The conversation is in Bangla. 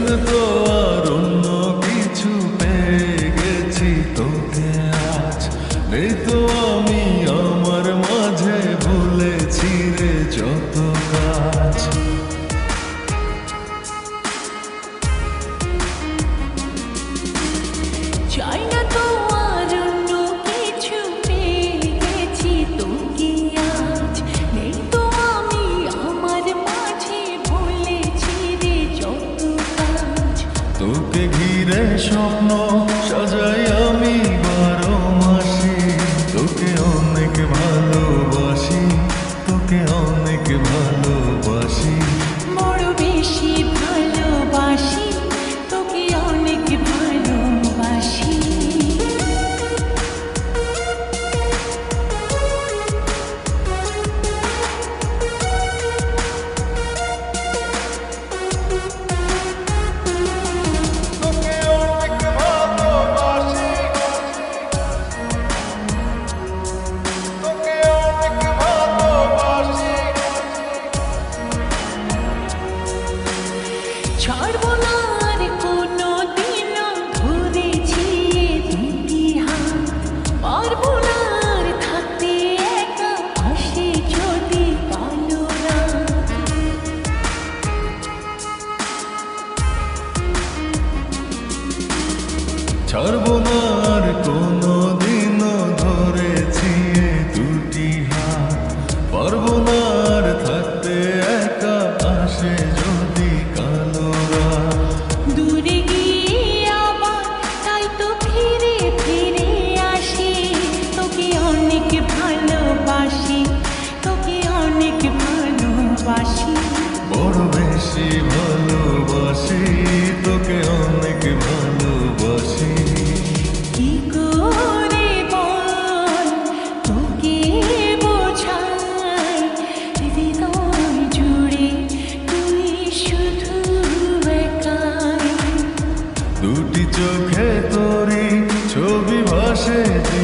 না তো কিছু গেছি নেই তো তোকে ঘিরে স্বপ্ন সাজাইয়া ছাড়বো না। gece